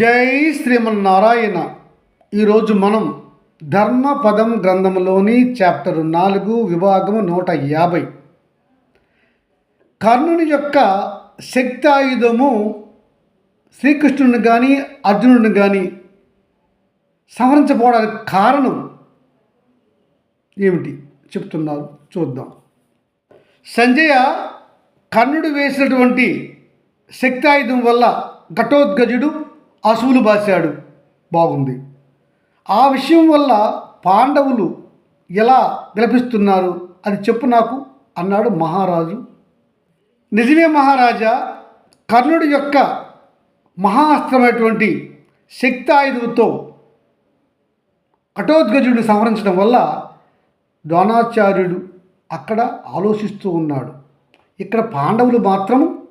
జై శ్రీమన్నారాయణ. ఈరోజు మనం ధర్మపదం గ్రంథంలోని చాప్టర్ నాలుగు విభాగము నూట యాభై. కర్ణుని యొక్క శక్తి ఆయుధము శ్రీకృష్ణుని కానీ అర్జునుడిని కానీ సంహరించకపోవడానికి కారణం ఏమిటి చెప్తున్నారు చూద్దాం. సంజయ కర్ణుడు వేసినటువంటి శక్తి ఆయుధం వల్ల ఘటోద్గజుడు అసువులు బాశాడు. బాగుంది. ఆ విషయం వల్ల పాండవులు ఎలా విలపిస్తున్నారు? అది చెప్పు నాకు అన్నాడు మహారాజు. నిజమే మహారాజా కర్ణుడి యొక్క మహాస్త్రమైనటువంటి శక్తి ఆయుధంతో కఠోద్గజుడిని సంహరించడం వల్ల ద్రోణాచార్యుడు అక్కడ ఆలోచిస్తూ ఉన్నాడు. ఇక్కడ పాండవులు మాత్రం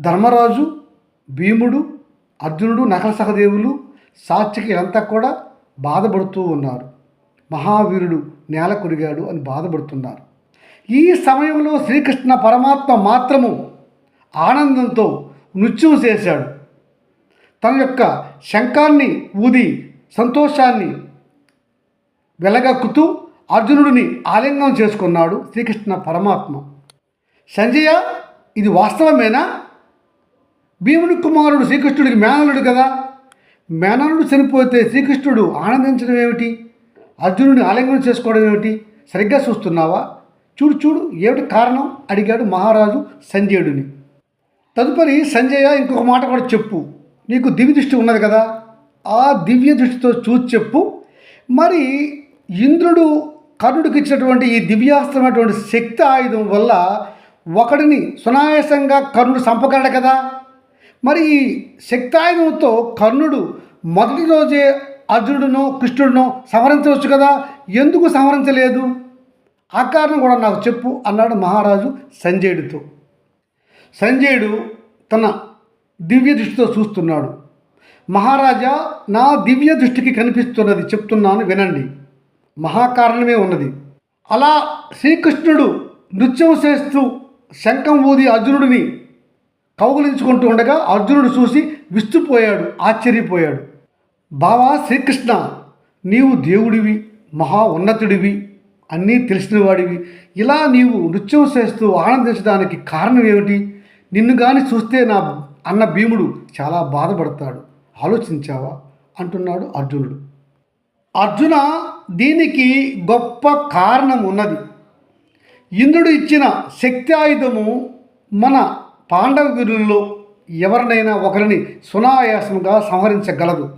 ధర్మరాజు భీముడు అర్జునుడు నకల సహదేవులు సాత్వికి ఇదంతా కూడా బాధపడుతూ ఉన్నారు. మహావీరుడు నేల కొరిగాడు అని బాధపడుతున్నారు. ఈ సమయంలో శ్రీకృష్ణ పరమాత్మ మాత్రము ఆనందంతో నృత్యం చేశాడు. తన యొక్క శంఖాన్ని ఊది సంతోషాన్ని వెలగక్కుతూ అర్జునుడిని ఆలింగనం చేసుకున్నాడు శ్రీకృష్ణ పరమాత్మ. సంజయ ఇది వాస్తవమేనా? భీముని కుమారుడు శ్రీకృష్ణుడికి మేనలుడు కదా? మేనలుడు చనిపోతే శ్రీకృష్ణుడు ఆనందించడం ఏమిటి? అర్జునుడిని ఆలింగనం చేసుకోవడం ఏమిటి? సరిగ్గా చూస్తున్నావా? చూడు చూడు ఏమిటి కారణం? అడిగాడు మహారాజు సంజయుడిని. తదుపరి సంజయ ఇంకొక మాట కూడా చెప్పు. నీకు దివ్య దృష్టి ఉన్నది కదా? ఆ దివ్య దృష్టితో చూసి చెప్పు. మరి ఇంద్రుడు కర్ణుడికి ఇచ్చినటువంటి ఈ దివ్యాస్త్రమైనటువంటి శక్తి ఆయుధం వల్ల ఒకడిని సునాయాసంగా కర్ణుడు చంపగలడు కదా? మరి ఈ శక్తాయుధంతో కర్ణుడు మొదటి రోజే అర్జునుడును కృష్ణుడినో సంహరించవచ్చు కదా? ఎందుకు సంహరించలేదు? ఆ కారణం కూడా నాకు చెప్పు అన్నాడు మహారాజు సంజయుడితో. సంజయుడు తన దివ్య దృష్టితో చూస్తున్నాడు. మహారాజా నా దివ్య దృష్టికి కనిపిస్తున్నది చెప్తున్నాను వినండి. మహాకారణమే ఉన్నది. అలా శ్రీకృష్ణుడు నృత్యం చేస్తూ శంఖం ఊది అర్జునుడిని కౌగులించుకుంటూ ఉండగా అర్జునుడు చూసి విస్తుపోయాడు ఆశ్చర్యపోయాడు. బావా శ్రీకృష్ణ నీవు దేవుడివి మహా ఉన్నతుడివి అన్నీ తెలిసినవాడివి ఇలా నీవు నృత్యం చేస్తూ ఆనందించడానికి కారణం ఏమిటి? నిన్ను కానీ చూస్తే నా అన్న భీముడు చాలా బాధపడతాడు. ఆలోచించావా? అంటున్నాడు అర్జునుడు. అర్జున దీనికి గొప్ప కారణం ఉన్నది. ఇంద్రుడు ఇచ్చిన శక్తి ఆయుధము మన పాండవ వీరుల్లో ఎవరినైనా ఒకరిని సునాయాసంగా సంహరించగలదు.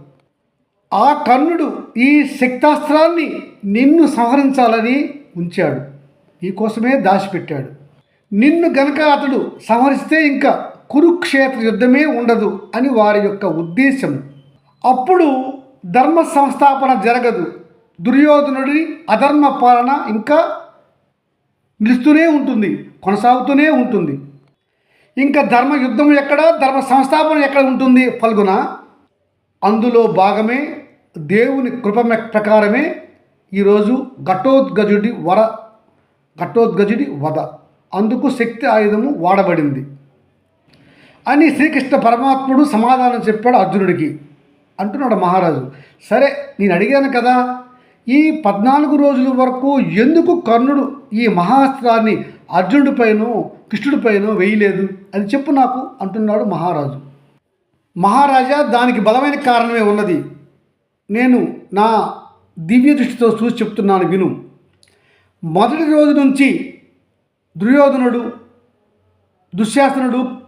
ఆ కర్ణుడు ఈ శక్తాస్త్రాన్ని నిన్ను సంహరించాలని ఉంచాడు. నీకోసమే దాచిపెట్టాడు. నిన్ను గనక అతడు సంహరిస్తే ఇంకా కురుక్షేత్ర యుద్ధమే ఉండదు అని వారి యొక్క ఉద్దేశం. అప్పుడు ధర్మ సంస్థాపన జరగదు. దుర్యోధనుడి అధర్మ పాలన ఇంకా నిలుస్తూనే ఉంటుంది కొనసాగుతూనే ఉంటుంది. ఇంకా ధర్మ యుద్ధం ఎక్కడ? ధర్మ సంస్థాపన ఎక్కడ ఉంటుంది? ఫల్గున అందులో భాగమే దేవుని కృప ప్రకారమే ఈరోజు ఘటోద్గజుడి వర ఘటోద్గజుడి వధ. అందుకు శక్తి ఆయుధము వాడబడింది. అని శ్రీకృష్ణ పరమాత్ముడు సమాధానం చెప్పాడు అర్జునుడికి. అంటున్నాడు మహారాజు సరే నేను అడిగాను కదా ఈ పద్నాలుగు రోజుల వరకు ఎందుకు కర్ణుడు ఈ మహాస్త్రాన్ని అర్జునుడిపైను కృష్ణుడిపైన వేయలేదు అది చెప్పు నాకు అంటున్నాడు మహారాజు. మహారాజా దానికి బలమైన కారణమే ఉన్నది. నేను నా దివ్య దృష్టితో చూసి చెప్తున్నాను విను. మొదటి రోజు నుంచి దుర్యోధనుడు దుశ్శాసనుడు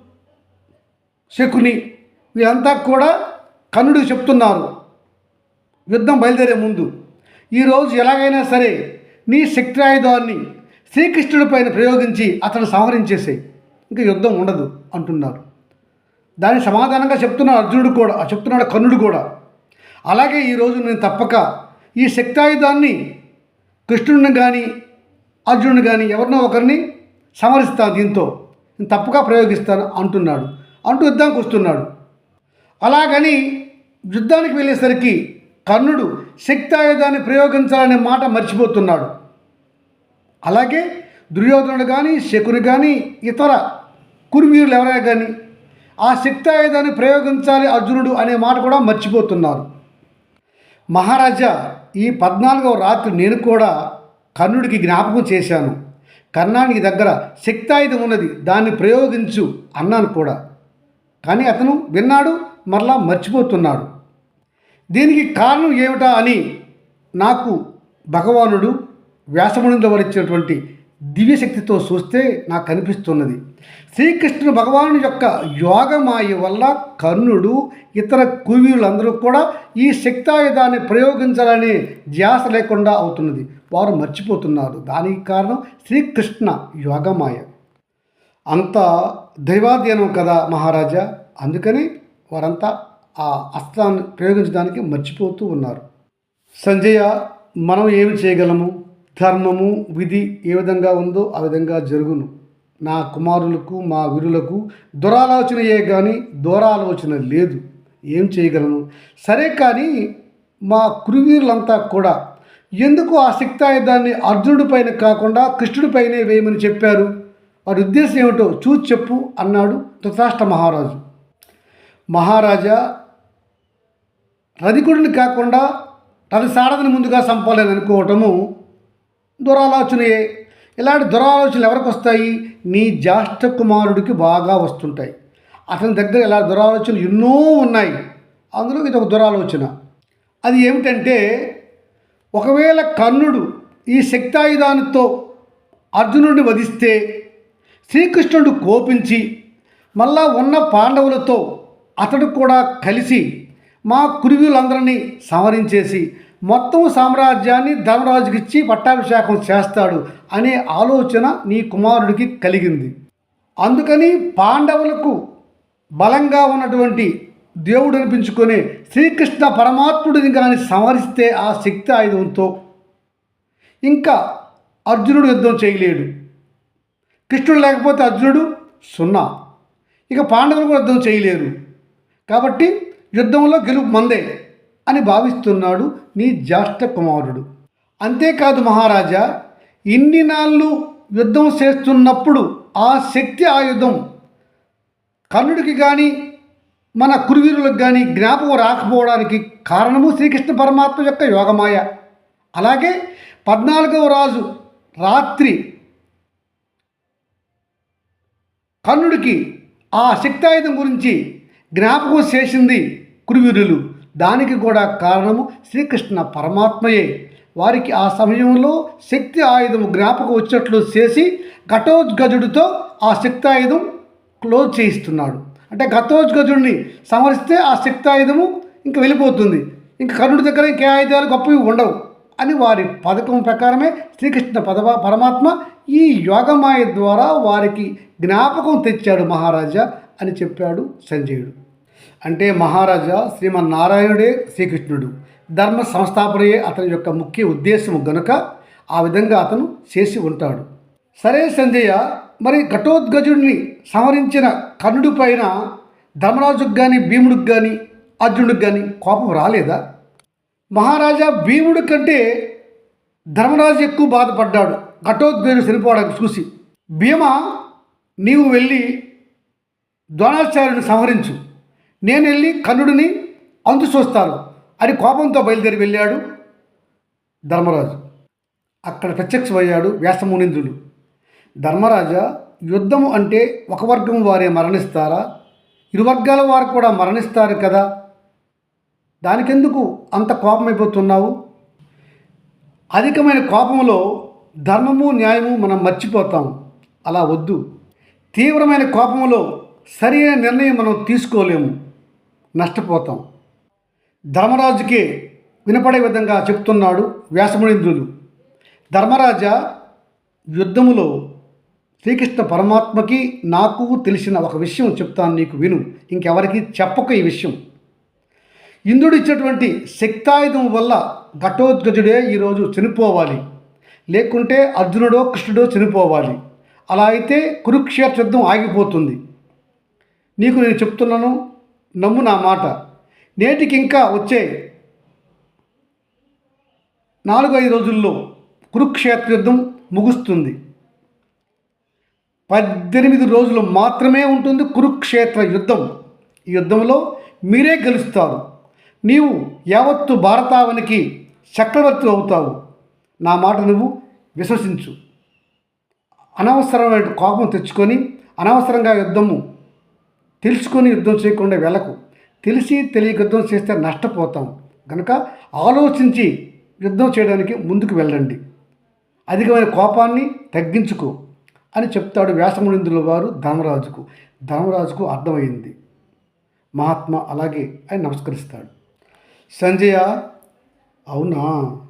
శకుని వీరంతా కూడా కన్నుడు చెప్తున్నారు. యుద్ధం బయలుదేరే ముందు. ఈరోజు ఎలాగైనా సరే నీ శక్తి ఆయుధాన్ని శ్రీకృష్ణుడి పైన ప్రయోగించి అతను సంహరించేసాయి ఇంకా యుద్ధం ఉండదు అంటున్నారు. దాని సమాధానంగా చెప్తున్నాడు అర్జునుడు కూడా చెప్తున్నాడు కర్ణుడు కూడా. అలాగే ఈరోజు నేను తప్పక ఈ శక్తాయుధాన్ని కృష్ణుడిని కానీ అర్జునుడిని కానీ ఎవరినో ఒకరిని సమరిస్తాను దీంతో. నేను తప్పక ప్రయోగిస్తాను అంటున్నాడు. అంటూ యుద్ధానికి వస్తున్నాడు. అలాగని యుద్ధానికి వెళ్ళేసరికి కర్ణుడు శక్తాయుధాన్ని ప్రయోగించాలనే మాట మర్చిపోతున్నాడు. అలాగే దుర్యోధనుడు కానీ శకుని కానీ ఇతర కురువీరులు ఎవరైనా కానీ ఆ శక్తి ఆయుధాన్ని ప్రయోగించాలి అర్జునుడు అనే మాట కూడా మర్చిపోతున్నారు. మహారాజా ఈ పద్నాలుగవ రాత్రి నేను కూడా కర్ణుడికి జ్ఞాపకం చేశాను. కర్ణానికి దగ్గర శక్తాయుధం ఉన్నది దాన్ని ప్రయోగించు అన్నాను కూడా. కానీ అతను విన్నాడు మరలా మర్చిపోతున్నాడు. దీనికి కారణం ఏమిటా అని నాకు భగవానుడు వ్యాసమునిలో వరించినటువంటి దివ్యశక్తితో చూస్తే నాకు కనిపిస్తున్నది. శ్రీకృష్ణుడు భగవాను యొక్క యోగమాయ వల్ల కర్ణుడు ఇతర కువీరులందరూ కూడా ఈ శక్తాయుధాన్ని ప్రయోగించాలని ధ్యాస లేకుండా అవుతున్నది. వారు మర్చిపోతున్నారు. దానికి కారణం శ్రీకృష్ణ యోగమాయ. అంత దైవాధ్యయనం కదా మహారాజా. అందుకని వారంతా ఆ అస్త్రాన్ని ప్రయోగించడానికి మర్చిపోతూ ఉన్నారు. సంజయ మనం ఏమి చేయగలము? ధర్మము విధి ఏ విధంగా ఉందో ఆ విధంగా జరుగును. నా కుమారులకు మా వీరులకు దురాలోచనయే కానీ దూరాలోచన లేదు. ఏం చేయగలను? సరే కానీ మా కురువీరులంతా కూడా ఎందుకు ఆ శక్తాయుధాన్ని అర్జునుడి పైన కాకుండా కృష్ణుడిపైనే వేయమని చెప్పారు? వారి ఉద్దేశం ఏమిటో చూసి చెప్పు అన్నాడు ధృతరాష్ట్ర మహారాజు. మహారాజా రధికుడిని కాకుండా తన సారథిని ముందుగా చంపాలని అనుకోవటము దురాలోచనయే ఇలాంటి దురాలోచనలు ఎవరికి వస్తాయి? నీ జ్యేష్ఠ కుమారుడికి బాగా వస్తుంటాయి. అతని దగ్గర ఇలా దురాలోచనలు ఎన్నో ఉన్నాయి. అందులో ఇది ఒక దురాలోచన. అది ఏమిటంటే ఒకవేళ కర్ణుడు ఈ శక్తాయుధానితో అర్జునుడిని వధిస్తే శ్రీకృష్ణుడు కోపించి మళ్ళా ఉన్న పాండవులతో అతడు కూడా కలిసి మా కురువులందరినీ సంహరించేసి మొత్తం సామ్రాజ్యాన్ని ధర్మరాజుకిచ్చి పట్టాభిషేకం చేస్తాడు అనే ఆలోచన నీ కుమారుడికి కలిగింది. అందుకని పాండవులకు బలంగా ఉన్నటువంటి దేవుడు అనిపించుకునే శ్రీకృష్ణ పరమాత్ముడిని కానీ సంహరిస్తే ఆ శక్తి ఆయుధంతో ఇంకా అర్జునుడు యుద్ధం చేయలేడు. కృష్ణుడు లేకపోతే అర్జునుడు సున్నా. ఇక పాండవులు కూడా యుద్ధం చేయలేరు. కాబట్టి యుద్ధంలో గెలుపు మందే. అని భావిస్తున్నాడు నీ జ్యేష్ఠ కుమారుడు. అంతేకాదు మహారాజా ఇన్ని నాళ్ళు యుద్ధం చేస్తున్నప్పుడు ఆ శక్తి ఆయుధం కర్ణుడికి కానీ మన కురువీరులకు కానీ జ్ఞాపకం రాకపోవడానికి కారణము శ్రీకృష్ణ పరమాత్మ యొక్క యోగమాయ. అలాగే పద్నాలుగవ రాజు రాత్రి కర్ణుడికి ఆ శక్తాయుధం గురించి జ్ఞాపకం చేసింది కురువీరులు. దానికి కూడా కారణము శ్రీకృష్ణ పరమాత్మయే. వారికి ఆ సమయంలో శక్తి ఆయుధము జ్ఞాపకం వచ్చినట్లు చేసి ఘటోద్గజుడితో ఆ శక్తి ఆయుధం క్లోజ్ చేయిస్తున్నాడు. అంటే ఘటోద్గజుడిని సమరిస్తే ఆ శక్తి ఆయుధము ఇంక వెళ్ళిపోతుంది. ఇంక కర్ణుడి దగ్గర ఇంకే ఆయుధాలు గొప్పవి ఉండవు అని వారి పథకం ప్రకారమే శ్రీకృష్ణ పదవ పరమాత్మ ఈ యోగమాయ ద్వారా వారికి జ్ఞాపకం తెచ్చాడు మహారాజా అని చెప్పాడు సంజయుడు. అంటే మహారాజా శ్రీమన్నారాయణుడే శ్రీకృష్ణుడు. ధర్మ సంస్థాపనయే అతని యొక్క ముఖ్య ఉద్దేశము గనుక ఆ విధంగా అతను చేసి ఉంటాడు. సరే సంజయ మరి ఘటోద్గజుడిని సంహరించిన కర్ణుడి పైన ధర్మరాజుకు కానీ భీముడికి కానీ అర్జునుడికి కానీ కోపం రాలేదా? మహారాజా భీముడి కంటే ధర్మరాజు ఎక్కువ బాధపడ్డాడు ఘటోద్గజుడు చనిపోవడానికి చూసి. భీమ నీవు వెళ్ళి ద్రోణాచార్యుని సంహరించు. నేను వెళ్ళి కర్ణుడిని అంతు చూస్తాను. అని కోపంతో బయలుదేరి వెళ్ళాడు ధర్మరాజు. అక్కడ ప్రత్యక్షమయ్యాడు వ్యాసమునింద్రుడు. ధర్మరాజా యుద్ధము అంటే ఒక వర్గం వారే మరణిస్తారా? ఇరు వర్గాల వారు కూడా మరణిస్తారు కదా? దానికెందుకు అంత కోపమైపోతున్నావు? అధికమైన కోపంలో ధర్మము న్యాయము మనం మర్చిపోతాం. అలా వద్దు. తీవ్రమైన కోపంలో సరైన నిర్ణయం మనం తీసుకోలేము. నష్టపోతాం. ధర్మరాజుకే వినపడే విధంగా చెప్తున్నాడు వ్యాసమునింద్రుడు. ధర్మరాజ యుద్ధములో శ్రీకృష్ణ పరమాత్మకి నాకు తెలిసిన ఒక విషయం చెప్తాను నీకు విను. ఇంకెవరికి చెప్పక ఈ విషయం. ఇంద్రుడు ఇచ్చినటువంటి శక్తాయుధం వల్ల ఘటోద్గజుడే ఈరోజు చనిపోవాలి. లేకుంటే అర్జునుడో కృష్ణుడో చనిపోవాలి. అలా అయితే కురుక్షేత్ర యుద్ధం ఆగిపోతుంది. నీకు నేను చెప్తున్నాను నమ్ము నా మాట. నేటికి ఇంకా వచ్చే నాలుగు ఐదు రోజుల్లో కురుక్షేత్ర యుద్ధం ముగుస్తుంది. పద్దెనిమిది రోజులు మాత్రమే ఉంటుంది కురుక్షేత్ర యుద్ధం. ఈ యుద్ధంలో మీరే గెలుస్తారు. నీవు యావత్తు భారతావనికి చక్రవర్తి అవుతావు. నా మాట నువ్వు విశ్వసించు. అనవసరమైన కోపం తెచ్చుకొని అనవసరంగా యుద్ధము తెలుసుకొని యుద్ధం చేయకుండా వెళ్ళకు. తెలిసి తెలియక యుద్ధం చేస్తే నష్టపోతాం. కనుక ఆలోచించి యుద్ధం చేయడానికి ముందుకు వెళ్ళండి. అధికమైన కోపాన్ని తగ్గించుకో అని చెప్తాడు వ్యాసమునిందుల వారు ధర్మరాజుకు. ధర్మరాజుకు అర్థమైంది. మహాత్మ అలాగే అని నమస్కరిస్తాడు. సంజయ అవునా?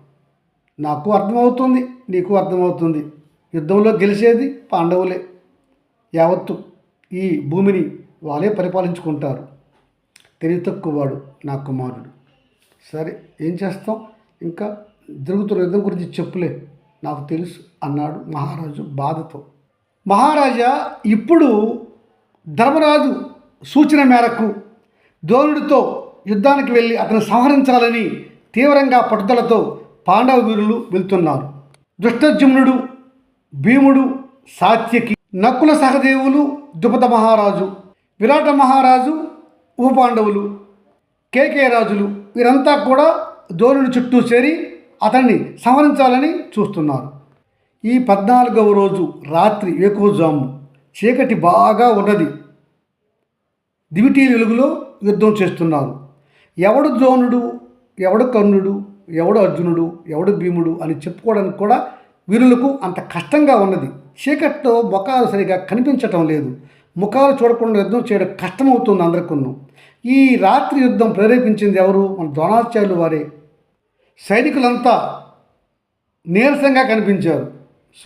నాకు అర్థమవుతుంది నీకు అర్థమవుతుంది. యుద్ధంలో గెలిచేది పాండవులే. యావత్తు ఈ భూమిని వాళ్ళే పరిపాలించుకుంటారు. తెలివి తక్కువవాడు నా కుమారుడు. సరే ఏం చేస్తాం? ఇంకా జరుగుతున్న యుద్ధం గురించి చెప్పులే. నాకు తెలుసు అన్నాడు మహారాజు బాధతో. మహారాజా ఇప్పుడు ధర్మరాజు సూచన మేరకు ద్రోణుడితో యుద్ధానికి వెళ్ళి అతను సంహరించాలని తీవ్రంగా పట్టుదలతో పాండవ వీరులు వెళ్తున్నారు. దుష్టజుమ్నుడు భీముడు సాత్యకి నకుల సహదేవులు ద్రుపద మహారాజు విరాట మహారాజు ఉపపాండవులు కేకే రాజులు వీరంతా కూడా ద్రోణుడి చుట్టూ చేరి అతన్ని సంహరించాలని చూస్తున్నారు. ఈ పద్నాలుగవ రోజు రాత్రి ఏకోజాము చీకటి బాగా ఉన్నది. దివిటీ వెలుగులో యుద్ధం చేస్తున్నారు. ఎవడు ద్రోణుడు ఎవడు కర్ణుడు ఎవడు అర్జునుడు ఎవడు భీముడు అని చెప్పుకోవడానికి కూడా వీరులకు అంత కష్టంగా ఉన్నది. చీకట్లో మొఖాలు సరిగా కనిపించటం లేదు. ముఖాలు చూడకుండా యుద్ధం చేయడం కష్టమవుతుంది అందరికీ ఈ రాత్రి యుద్ధం ప్రేరేపించింది ఎవరు? మన ద్రోణాచార్యులు వారే. సైనికులంతా నీరసంగా కనిపించారు.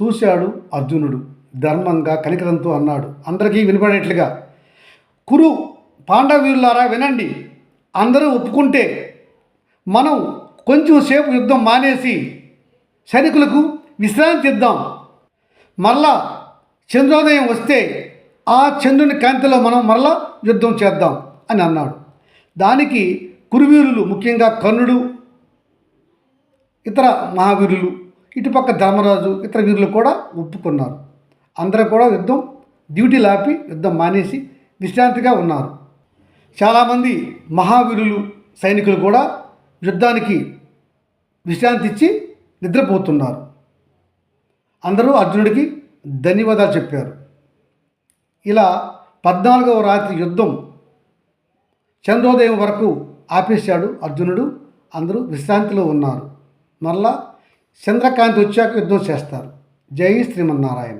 చూశాడు అర్జునుడు. ధర్మంగా కనికరంతో అన్నాడు. అందరికీ వినపడేట్లుగా. కురు పాండవీరులారా వినండి. అందరూ ఒప్పుకుంటే మనం కొంచెం సేపు యుద్ధం మానేసి సైనికులకు విశ్రాంతి ఇద్దాం. మళ్ళా చంద్రోదయం వస్తే ఆ చంద్రుని కాంతిలో మనం మరలా యుద్ధం చేద్దాం అని అన్నాడు. దానికి కురువీరులు ముఖ్యంగా కర్ణుడు ఇతర మహావీరులు ఇటుపక్క ధర్మరాజు ఇతర వీరులు కూడా ఒప్పుకున్నారు. అందరూ కూడా యుద్ధం డ్యూటీ లాపి యుద్ధం మానేసి విశ్రాంతిగా ఉన్నారు. చాలామంది మహావీరులు సైనికులు కూడా యుద్ధానికి విశ్రాంతి ఇచ్చి నిద్రపోతున్నారు. అందరూ అర్జునుడికి ధన్యవాదాలు చెప్పారు. ఇలా పద్నాలుగవ రాత్రి యుద్ధం చంద్రోదయం వరకు ఆపేశాడు అర్జునుడు. అందరూ విశ్రాంతిలో ఉన్నారు. మరలా చంద్రకాంతి వచ్చాక యుద్ధం చేస్తారు. జై శ్రీమన్నారాయణ.